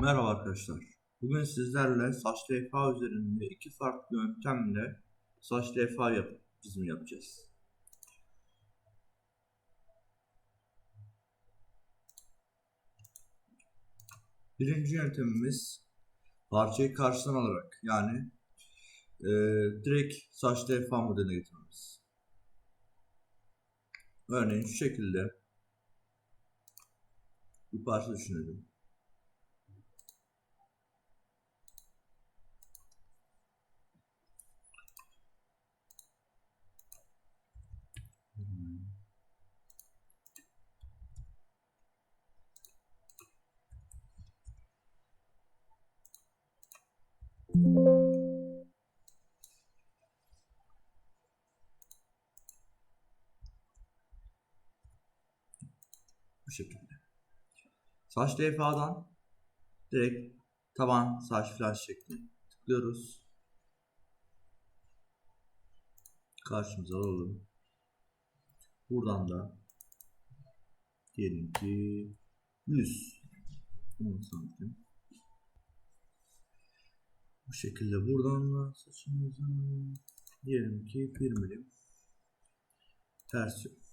Merhaba arkadaşlar. Bugün sizlerle saç levha üzerinde iki farklı yöntemle saç levha yap çizimi yapacağız. Birinci yöntemimiz parçayı karşıdan alarak yani e, direkt saç levha modeline getirmemiz. Örneğin şu şekilde bir parça düşünelim. Bu şekilde. Saç levhadan direkt taban saç flash şeklinde tıklıyoruz. Karşımıza alalım. Buradan da diyelim ki 100 10 santim. Bu şekilde buradan da saçımızı diyelim ki 1 milim ters yön.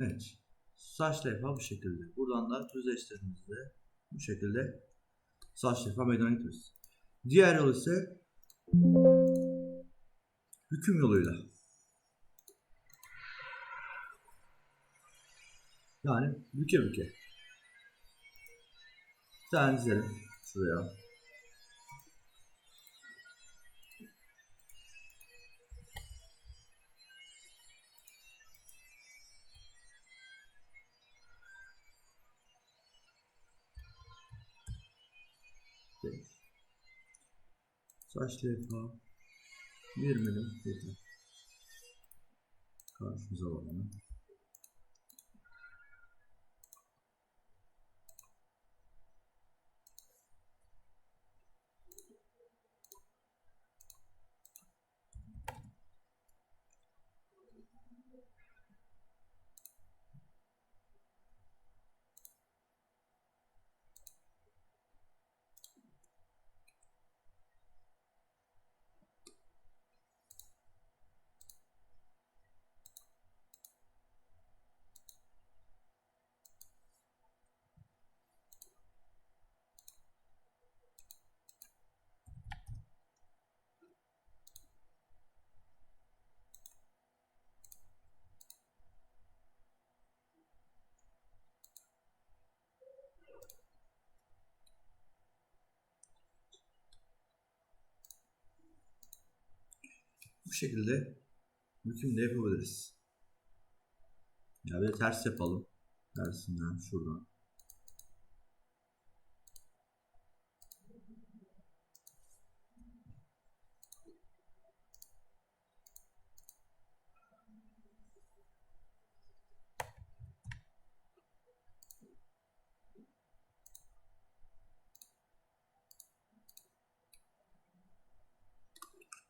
Evet. Saç levha bu şekilde. Buradan da düzleştirdiğimizde bu şekilde saç levha meydana getiriyoruz. Diğer yol ise hüküm yoluyla. Yani büke büke. Bir tane dizelim şuraya. Değil. Saç levha 1 milim yeter. Karşımıza alalım. Bu şekilde mümkün de yapabiliriz. Ya bir ters yapalım. Tersinden şuradan.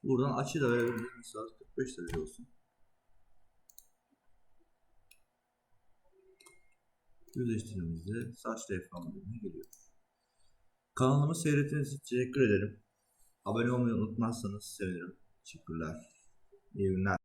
Buradan açı da verebiliriz. Mesela 45 derece olsun. Yüzleştirdiğimizde saç levha modeline geliyor. Kanalımı seyrettiğiniz için teşekkür ederim. Abone olmayı unutmazsanız sevinirim. Teşekkürler. İyi günler.